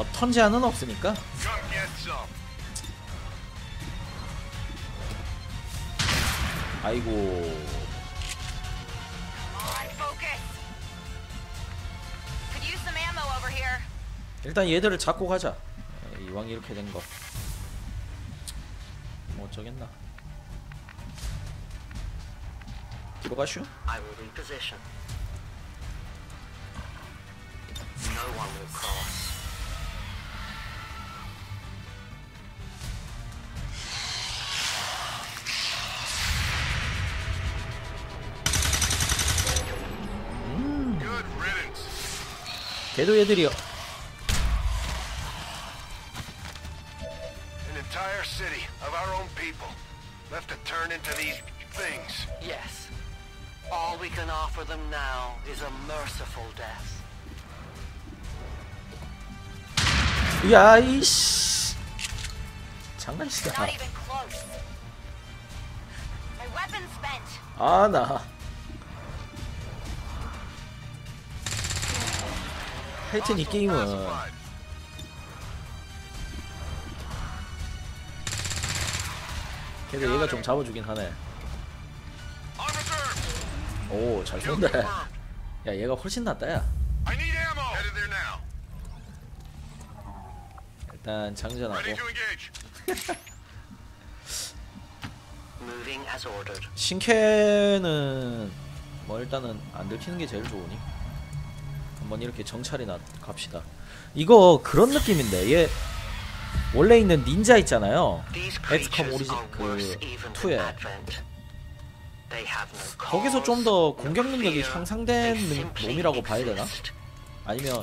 뭐 턴제한은 없으니까. 아이고. 일단 얘들을 잡고 가자 어, 이왕 이렇게 된거 뭐 어쩌겠나 뒤로 가슈 I will reposition. No one will cross. 걔도 얘들이요 An entire city of our own people left to turn into these things. Yes. All we can offer them now is a merciful death. 야 이씨 장난치다 Not even close. My weapon's spent. 아나 하여튼 이 게임은. 걔도 얘가 좀 잡아주긴 하네 오 잘 쏜다. 야 얘가 훨씬 낫다 야. 일단 장전하고. 신캐는 뭐 일단은 안 들키는 게 제일 좋으니 한번 이렇게 정찰이나 갑시다 이거 그런 느낌인데 얘 원래 있는 닌자 있잖아요 엑스컴 are 그 worse even than 2에 Advent. They have no 거기서 좀 더 공격 능력이. 향상된 놈이라고 봐야 되나? 아니면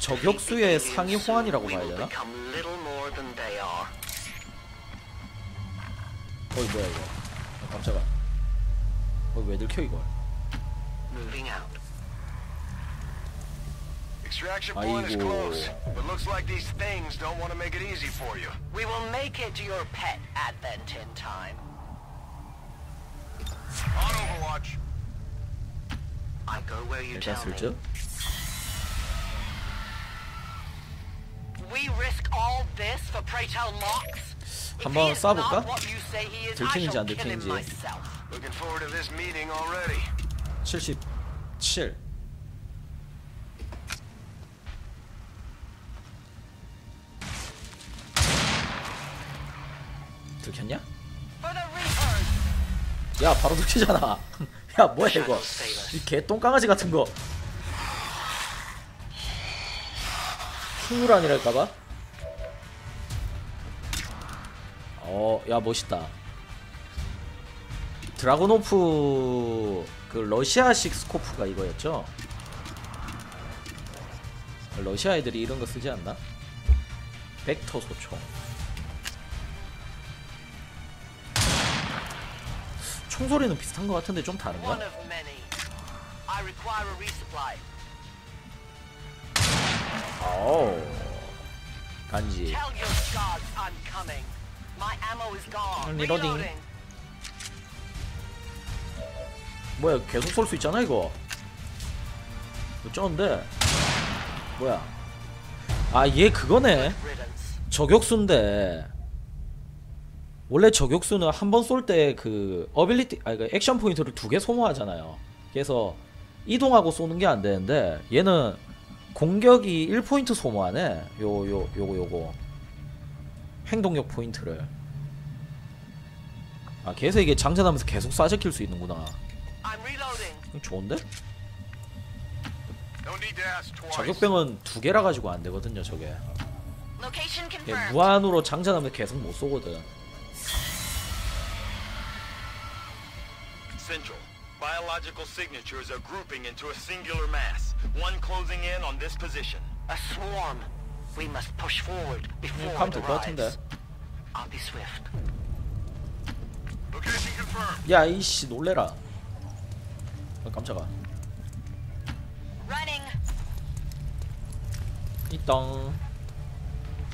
저격수의 상위 호환이라고 봐야 되나? 어이 뭐야 이거 아, 깜짝아 어왜 들켜 이걸. Extraction point is 아이고. close, but looks like these things don't want to make it easy for you. We will make it to your pet Advent in time. On Overwatch. I go where you 일단 tell me. 슬쩍 We risk all this for pray tell Mox? If 한번 he is 쏴볼까? not what you say he is, I 들키는지 shall 안 kill him 들키는지. myself. Looking forward to this meeting already. 77 들켰냐? 야 바로 들키잖아. 야 뭐야 이거? 이 개똥강아지 같은 거. 킹우란이랄까봐? 어야 멋있다. 드라곤오프 그 러시아식 스코프가 이거였죠? 러시아 애들이 이런 거 쓰지 않나? 벡터 소총 총소리는 비슷한 것 같은데 좀 다른가? 오 간지. Reloading. 뭐야 계속 쏠 수 있잖아 이거 이거 쩌는데 뭐야 아 얘 그거네. 저격수인데 원래 저격수는 한 번 쏠 때 그 어빌리티 아니 그 액션 포인트를 두 개 소모하잖아요. 그래서 이동하고 쏘는 게 안 되는데 얘는 공격이 1포인트 소모하네. 요 요 요거 요거. 행동력 포인트를. 아 그래서 이게 장전하면서 계속 쏴적힐 수 있는구나. 좋은데? 저격병은 두 개라 가지고 안 되거든요 저게. 무한으로 장전하면 계속 못 쏘거든 Central. Biological signatures are grouping into a singular mass. One closing in on this position. A swarm. We must push forward before 가면 it 될 것 같은데 arrives. I'll be swift. Location confirmed. 야 이씨 놀래라 어, 깜짝아 Running. 이땅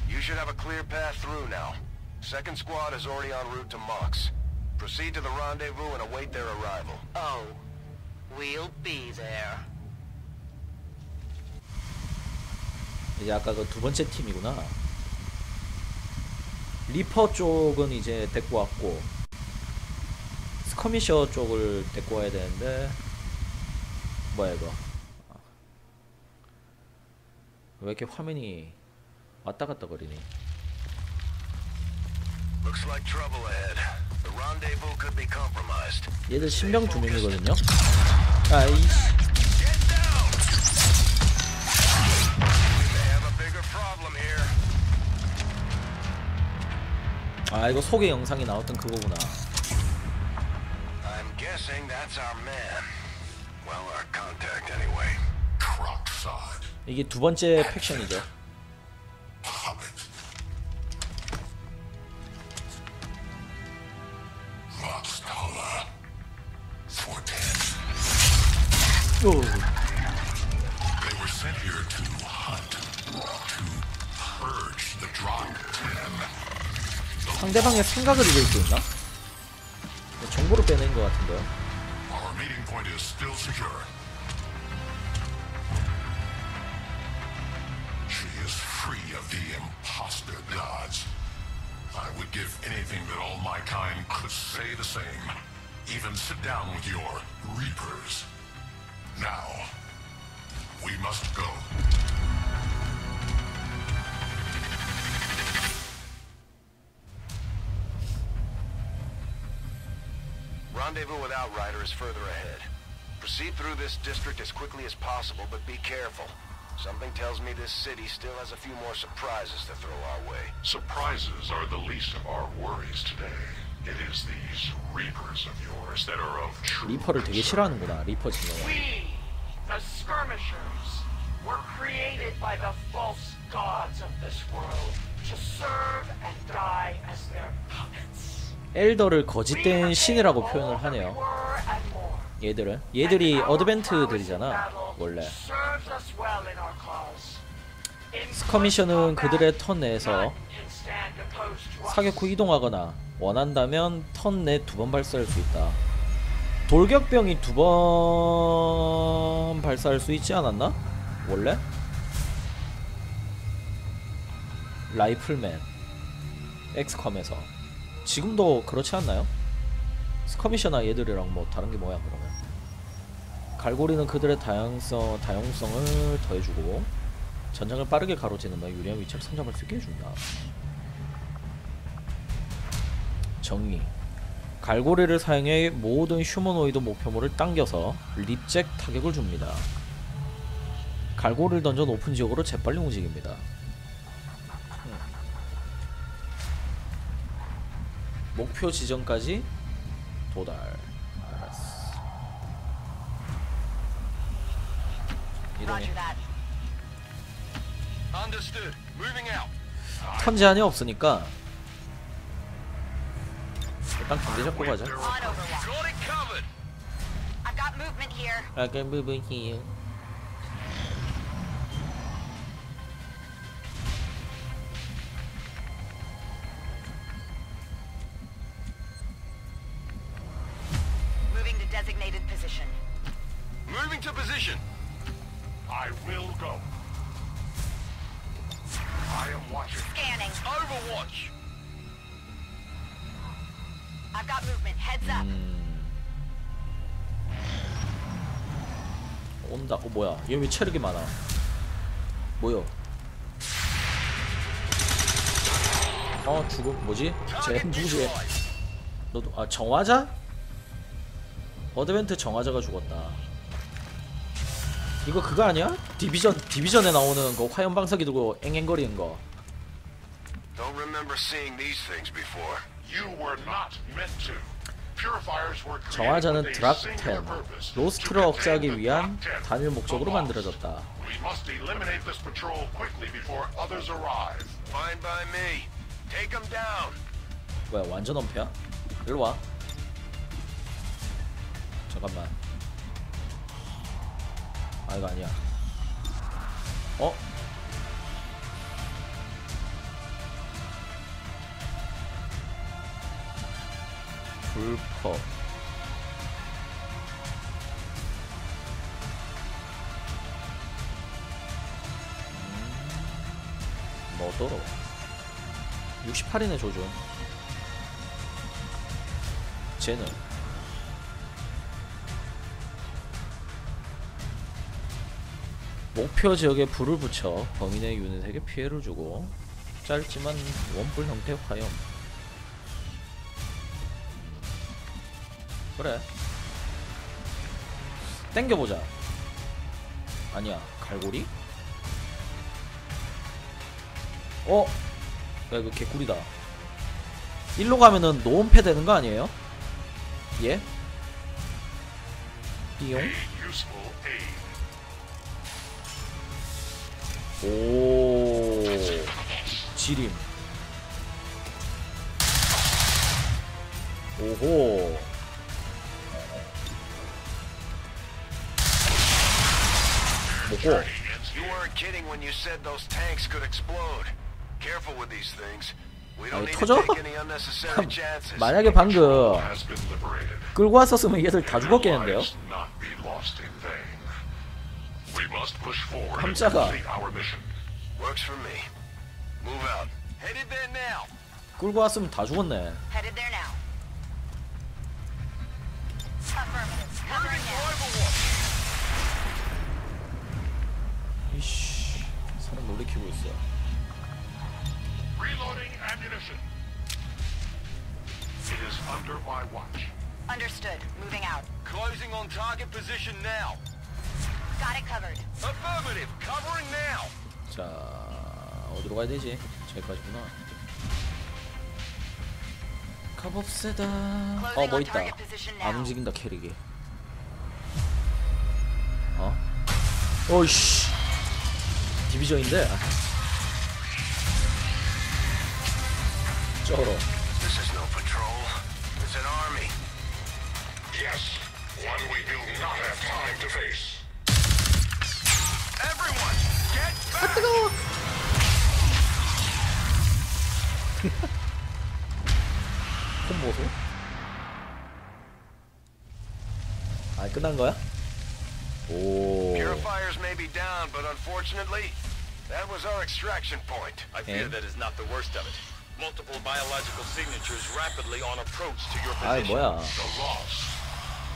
You should have a clear path through now. Second squad is already en route to Mox. Proceed to the rendezvous and await their arrival. Oh, we'll be there. 이제 아까 그 두 번째 팀이구나. 리퍼 쪽은 이제 데리고 왔고 스커미셔 쪽을 데리고 와야 되는데 뭐야 이거 왜 이렇게 화면이 왔다 갔다 거리니 Looks like trouble ahead. The rendezvous could be compromised. 얘들 신병 두 명이거든요 아이 Get down! We may have a bigger problem here. 아 이거 소개 영상이 나왔던 그거구나 I'm guessing that's our man. Well, our contact anyway. 이게 두 번째 팩션이죠 오, They were sent here to hunt, to purge the Drop Ten. 상대방의 생각을 읽을 수 있나? 정보를 빼낸 것 같은데요 Our meeting point is still secure. She is free of the imposter gods. I would give anything that all my kind could say the same. Even sit down with your reapers. Now, we must go. Rendezvous with Outrider is further ahead. Proceed through this district as quickly as possible, but be careful. Something tells me this city still has a few more surprises to throw our way. Surprises are the least of our worries today. It is these reapers of yours that are of true 리퍼를 되게 concern. 싫어하는구나 리퍼 진영은 We, the Skirmishers, were created by the false gods of this world to serve and die as their puppets. 엘더를 거짓된 신이라고 표현을 하네요. 얘들은 얘들이 어드벤트들이잖아 원래 스커미션은 그들의 턴 내에서. 사격 후 이동하거나 원한다면 턴 내 두 번 발사할 수 있다 돌격병이 두 번 발사할 수 있지 않았나? 원래? 라이플맨 엑스컴에서 지금도 그렇지 않나요? 스커미셔나 얘들이랑 뭐 다른 게 뭐야 그러면 갈고리는 그들의 다양성, 다양성을 더해주고 전장을 빠르게 가로지르며 유리한 위치를 선점할 수 있게 해준다 정의 갈고리를 사용해 모든 휴머노이드 목표물을 당겨서 립잭 타격을 줍니다. 갈고리를 던져 높은 지역으로 재빨리 움직입니다. 음. 목표 지점까지 도달. 알았어. 이동해. 턴 제한이 없으니까 일단 경계 잡고 가자 On Overwatch. Got it covered. I've got movement here. 아까 부분 here Moving to designated position. Moving to position. I will go. Up. 온다. 어 뭐야? 얘왜 체력이 많아? 뭐요? 어 죽음 뭐지? 쟤 누구지? 너도 아 정화자? 어드벤트 정화자가 죽었다. 이거 그거 아니야? 디비전 디비전에 나오는 그 화염 방사기 들고 앵앵거리는 거. Don't remember seeing these things before. You were not meant to. Purifiers were created 정화자는 with a 드락 singular 10 purpose, 로스트를 억제하기 위한 Drop 10, 단일 목적으로. 만들어졌다. We must eliminate this patrol quickly before others arrive. Fine by me. Take them down. 뭐야 완전 엄폐야? 일로 와. 잠깐만. 아 이거 아니야. 어? 불퍼. 음. 뭐 어떠러 68이네 조준 쟤는 목표 지역에 불을 붙여 범인의 유닛에게 피해를 주고 짧지만 원뿔 형태 화염 그래 땡겨보자 아니야 갈고리? 어? 야 이거 개꿀이다 일로 가면은 노원패 되는 거 아니에요? 예? aid. 오 지림 오호 Don't 아니, 터져? to take any unnecessary chances. 만약에 방금. 끌고 왔었으면 얘들 다 죽었겠는데요? 깜짝아. complete our mission. Works for me. Move out. Headed there now. 끌고 왔으면 다 죽었네 Headed there now. Affirmative. Covering now. 이씨 사람 놀래키고 있어 Reloading ammunition. It is under my watch. Understood. Moving out. Closing on target position now. Got it covered. Affirmative. Covering now. 자 어디로 가야 되지? 저기까지구나 가봅시다 어뭐 있다 안 움직인다 캐릭이 어? 어이씨 디비전인데 쩔어 This is no patrol. It's an army. Yes, one we do not have time to face. Everyone, get back. 폰 보소 아 끝난 거야? 오 Purifiers may be down, but unfortunately, that was our extraction point. I fear And? that is not the worst of it. Multiple biological signatures rapidly on approach to your 아이 position. 뭐야 The lost.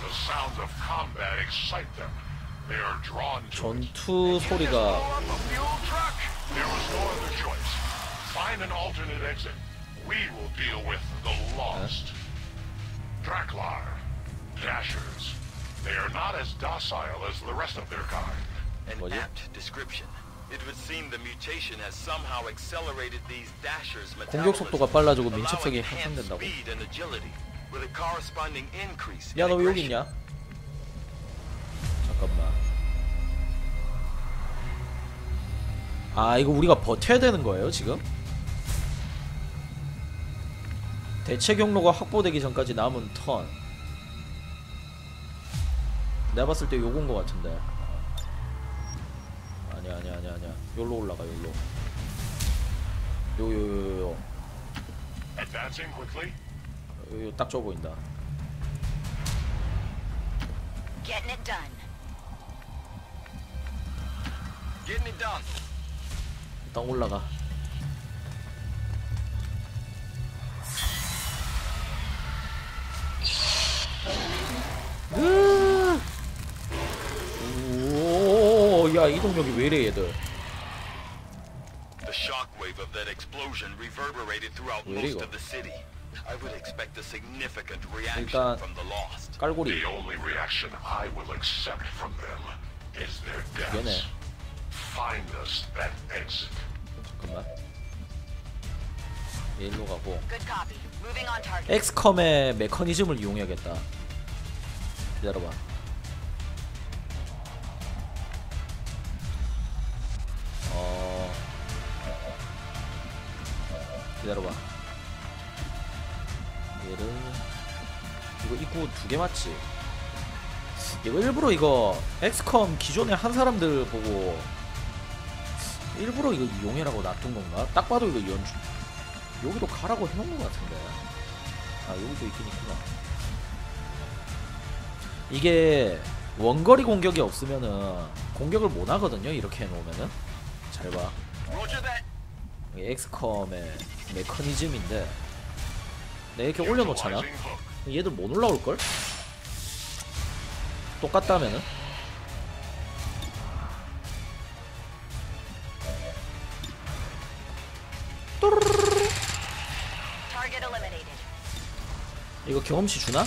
The sounds of combat excite them. They are drawn to it. 전투 소리가 Blow up a fuel truck. There was no other choice. Find an alternate exit. We will deal with the lost. Draklar. Dashers. They are not as docile as the rest of their kind. An 뭐지? apt description. It would seem the mutation has somehow accelerated these dashers' 공격 속도가 빨라지고 민첩성이 향상된다고. 야 너 왜 여기. 있냐? 잠깐만 아 이거 우리가 버텨야 되는 거예요 지금? 대체 경로가 확보되기 전까지 남은 턴 내가 봤을 때 요건 거 같은데 아니야 아니야 아니야 아니야 여기로 올라가 여기로 요요요요 Advancing quickly. 요요 딱 좋아 보인다 Getting it done. Getting it done. 일단 올라가 오 야 이동력이 왜 이래 얘들 The shockwave of that explosion reverberated throughout 왜 most 이거? of the city. I would expect a significant reaction 일단 from the lost. 깔고리 The only reaction I will accept from them is their deaths. Find us that exit. 잠깐만 얘 일로 가고 Good copy. Moving on target. 엑스컴의 메커니즘을 이용해야겠다 기다려봐 기다려봐. 얘를 이거 입구 두 개 맞지? 이거 일부러 이거 엑스컴 기존에 한 사람들 보고 일부러 이거 이용해라고 놔둔 건가? 딱 봐도 이거 연주 여기도 가라고 해놓은 것 같은데. 아 여기도 있긴 있구나. 이게 원거리 공격이 없으면은 공격을 못 하거든요 이렇게 해놓으면은. 잘봐 엑스컴의 메커니즘인데 내가 이렇게 올려놓잖아. 얘들 못 올라올걸? 똑같다면은? 이거 경험치 주나?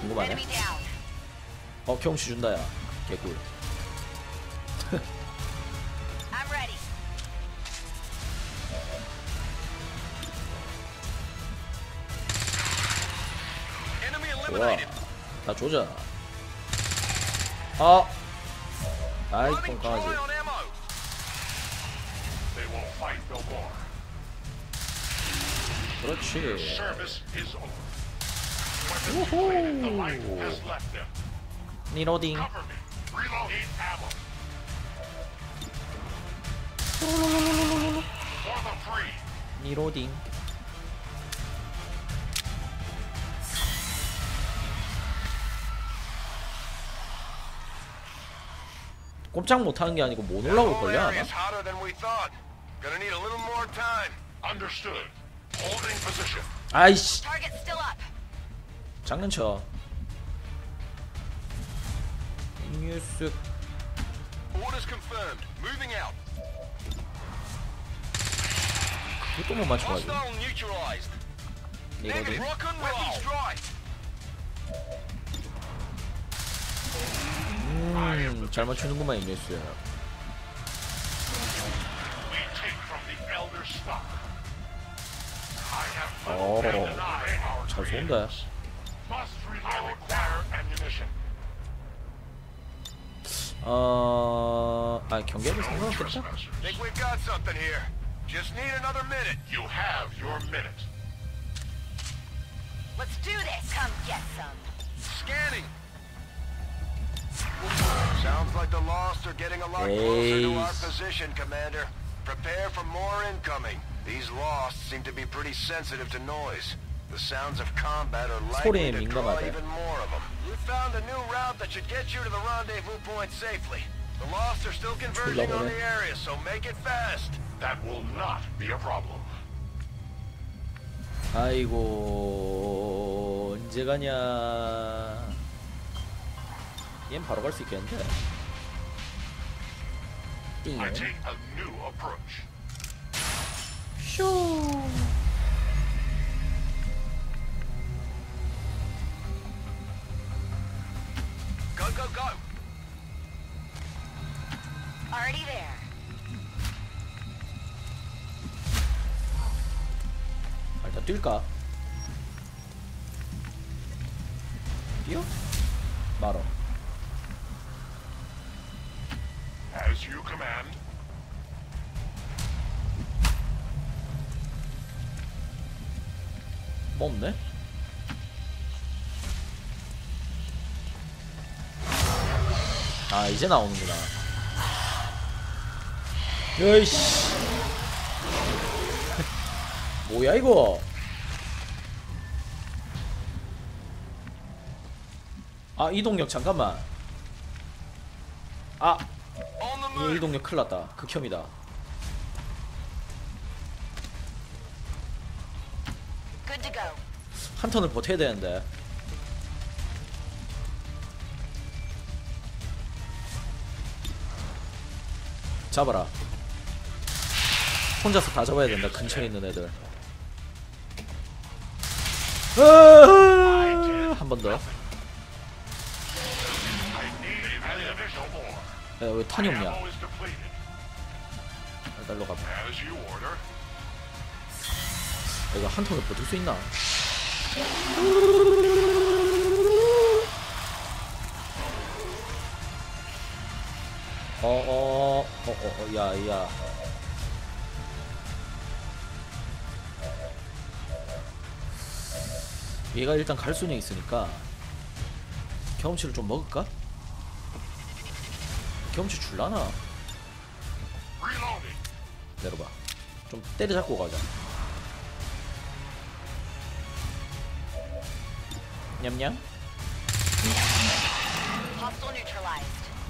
궁금하네. 어 경험치 준다 야 개꿀 조져 아 아이 똥강아지. 그렇지 them. 리로딩. 리로딩 꼼짝 못하는 게 아니고 못 올라올 걸요 아마. 아이씨 Target still up. 장난쳐 뉴스. 그것도 못 맞춰가지고. 리 로딩 Rock and Weapons roll. dry. 음잘 맞추는구만 이 뉴스 We take from the elder stock. I have Oh. little to deny our 잘 쏜다 creators. Must reload. require ammunition. 어... 아 경계도 No 상관없겠다 trespassers. Think we've got something here. Just need another minute. You have your minute. Let's do this. Come get some. Scanning. Sounds like the Lost are getting a lot closer to our Ace. position, Commander. Prepare for more incoming. These Lost seem to be pretty sensitive to noise. The sounds of combat are likely 소리에 to draw 민감하대. even more of them. We found a new route that should get you to the rendezvous point safely. The Lost are still converging on 그래. the area, so make it fast. That will not be a problem. 아이고 언제 가냐 얜 바로 갈 수 있겠는데. 아, 일단 뛸까? 뛰어? 말어 뭐 없네? 아 이제 나오는구나. 야이씨. 뭐야 이거? 아 이동력 잠깐만. 아. 이동력 큰일났다. 극혐이다 한 턴을 버텨야 되는데 잡아라 혼자서 다 잡아야 된다 근처에 있는 애들 한 번 더. I need ammunition more. 야, 왜 탄이 없냐? Depleted. 일로 가봐. Order. 내가 한 턴을 버틸 수 있나? 어어 어어 야 야. 얘가 일단 갈 수는 있으니까 경험치를 좀 먹을까? 경험치 줄라나? 내려봐. 좀 때려잡고 가자. 냠냠?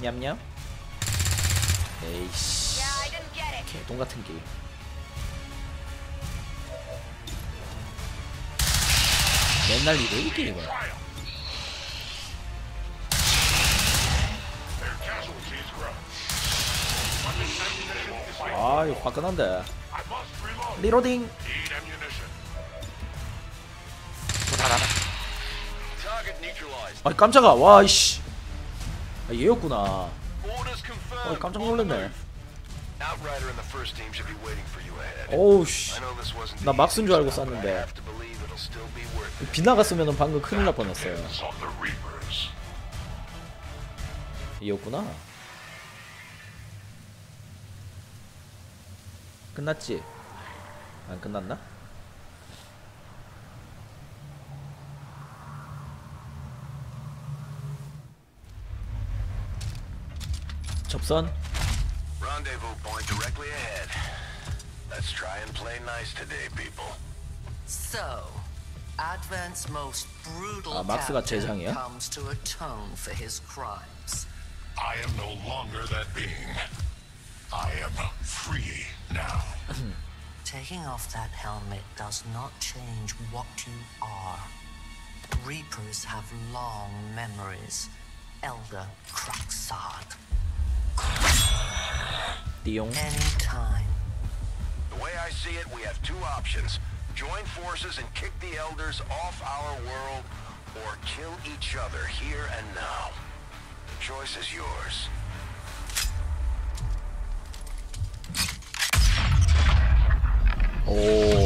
냠냠? 에이씨. 개똥같은 게임. 맨날 이래 이 게임은? 아 이거 화끈한데. 리로딩. 아 깜짝아 와이씨 아, 얘였구나. 어 깜짝 놀랐네 wasn't 나 the 막스인 줄 알고 쐈는데. 빗나갔으면 방금 큰일 날 뻔했어요 Reapers. 얘였구나 끝났지? 안 끝났나? 접선 Rendezvous point directly ahead. Let's try and play nice today, people. So, Advent's most brutal 아, 막스가 captain 제장이야? comes to atone for his crimes. I am no longer that being. I am free now. Taking off that helmet does not change what you are. Reapers have long memories. Elder Cracksod. Any Anytime. The way I see it, we have two options. Join forces and kick the Elders off our world, or kill each other here and now. The choice is yours. Oh.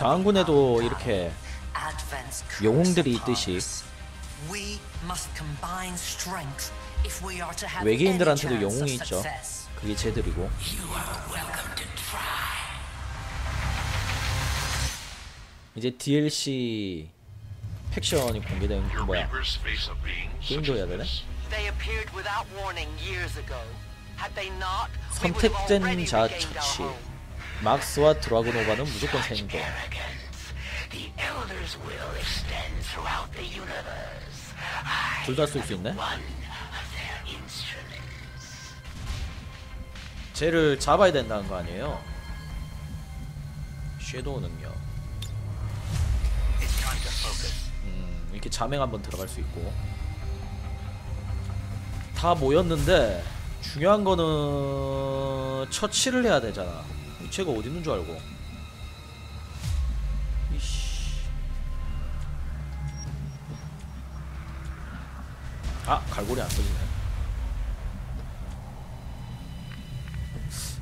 장군에도 이렇게 영웅들이 있듯이 외계인들한테도 영웅이 있죠. 그게 try. 이제 DLC 팩션이 공개된 Your 뭐야 게임도 해야 되네 선택된 자 처치. 막스와 드라고노바는 무조건 universe. 둘다 쓸 수 있네. 쟤를 잡아야 된다는 거 아니에요 섀도우 능력. 음, 이렇게 자맹 한번 들어갈 수 있고 다 모였는데 중요한 거는 처치를 해야 되잖아 쟤가 어디 있는 줄 알고 이씨 아 갈고리 안 써지네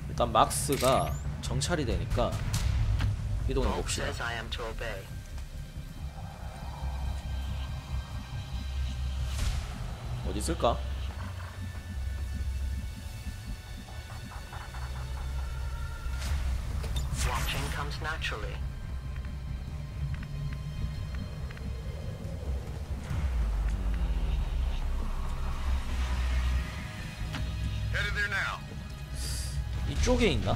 일단 막스가 정찰이 되니까 이동해 봅시다. 어디 있을까? comes naturally. Headed there now. 이쪽에 있나?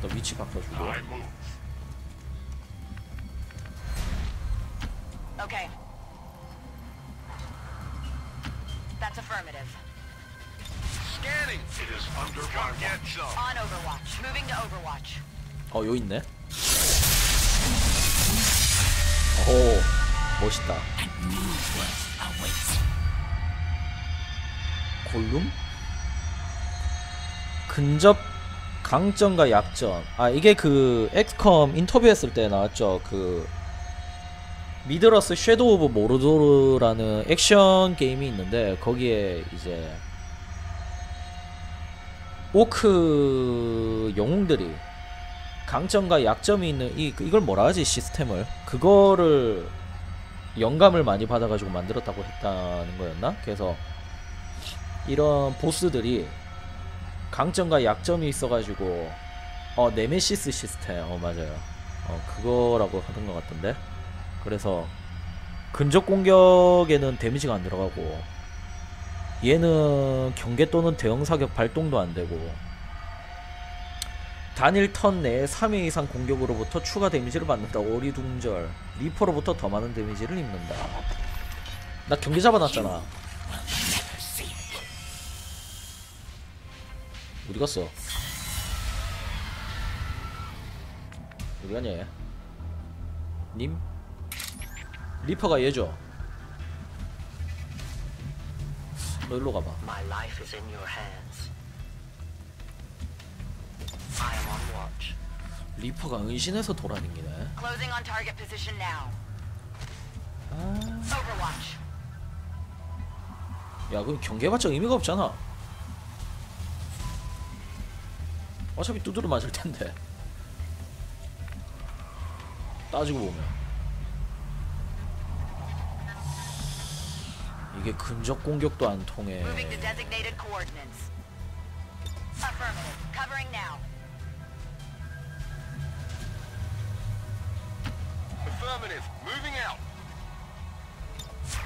너 위치 바꿔주고 I move. Okay. 요 있네. 오, 멋있다. 골룸? 근접 강점과 약점. 아, 이게 그 엑스컴 인터뷰했을 때 나왔죠. 그 미드러스 섀도우 오브 모르도르라는 액션 게임이 있는데 거기에 이제 오크 영웅들이 강점과 약점이 있는 이 이걸 뭐라 하지 시스템을? 그거를 영감을 많이 받아가지고 만들었다고 했다는 거였나? 그래서 이런 보스들이 강점과 약점이 있어가지고 어 네메시스 시스템 어 맞아요. 어 그거라고 하던 것 같던데? 그래서 근접 공격에는 데미지가 안 들어가고 얘는 경계 또는 대형 사격 발동도 안 되고 단일 턴 내에 3회 이상 공격으로부터 추가 데미지를 받는다 오리둥절 리퍼로부터 더 많은 데미지를 입는다 나 경계 잡아놨잖아 어디 갔어? 어디 가냐 얘? 님? 리퍼가 얘죠? 너 일로 가봐 리퍼가 은신해서 돌아다니네. 아... 야 그럼 경계해봤자 의미가 없잖아. 어차피 두드려 맞을 텐데. 따지고 보면. 이게 근접 공격도 안 통해 Affirmative. Moving out.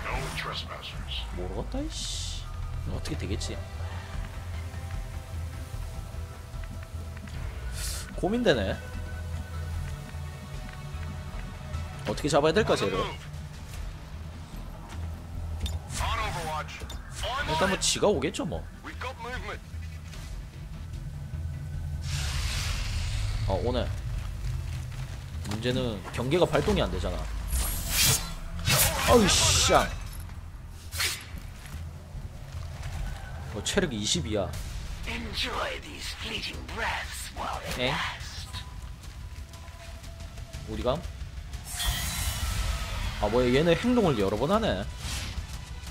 No trespassers. 모르겠다 이씨 어떻게 되겠지 고민되네 어떻게 잡아야 될까 쟤를 일단 뭐 지가 오겠죠 뭐. 어, 오네. 문제는 경계가 발동이 안 되잖아. 어이 쌍. 어, 체력이 20이야. Enjoy these fleeting breaths while they 엥? 우리가? 아 뭐야 얘네 행동을 여러 번 하네.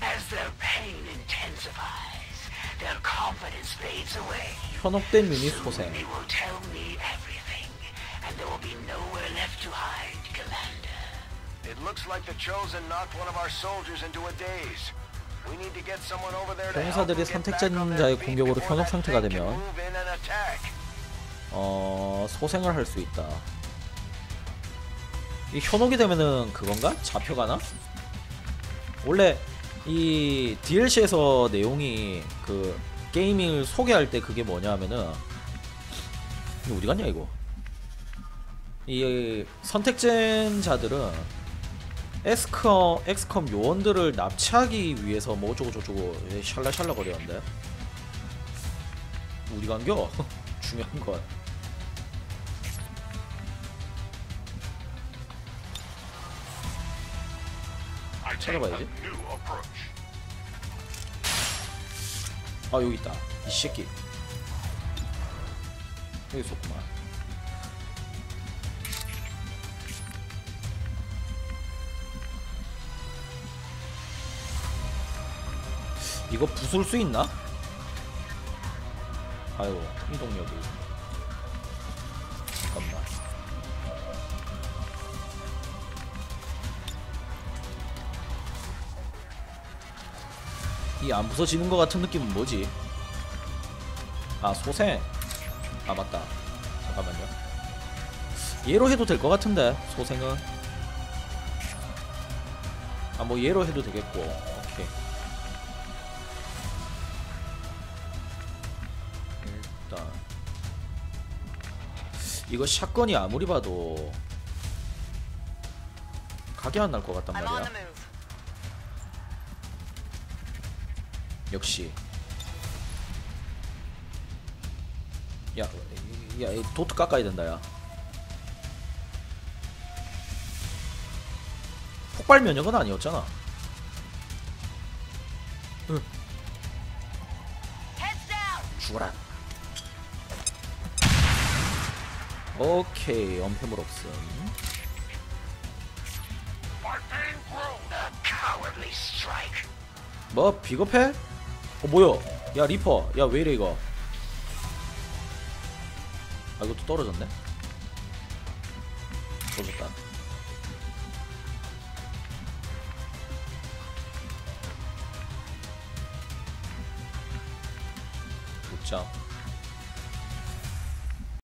As their pain intensifies, their confidence fades away. 현혹된 유닛 소생. There will be nowhere left to hide, Commander. It looks like the Chosen knocked one of our soldiers into a daze. We need to get someone over there to help get back on their 선택자의 feet 공격으로 before 현혹 that 상태가 thing can 되면 move in and attack. 어 소생을 할 수 있다. 이 현혹이 되면은 그건가? 잡혀가나? 원래 이 DLC에서 내용이 그 게임을 소개할 때 그게 뭐냐 하면은 이거 어디 갔냐 이거 이 선택자들은 엑스컴, 엑스컴 요원들을 납치하기 위해서 뭐 어쩌고 저쩌고 샬라샬라 거리는데 우리 간겨 중요한 건 찾아봐야지. 아 여기 있다. 이 새끼. 여기 있었구만 이거 부술 수 있나? 아이고 이동력이. 잠깐만. 이 안 부서지는 것 같은 느낌은 뭐지? 아 소생. 아 맞다. 잠깐만요. 얘로 해도 될 것 같은데 소생은. 아 뭐 얘로 해도 되겠고 이거 샷건이 아무리 봐도 각이 안날 것 같단 말이야. 역시 야, 야, 이 도트 깎아야 된다, 야. 폭발 면역은 아니었잖아. 응. 죽어라. 오케이, 엄폐물 없음. 뭐 비겁해? 어 뭐야? 야 리퍼, 야 왜 이래 이거? 아 이것도 떨어졌네. 떨어졌다.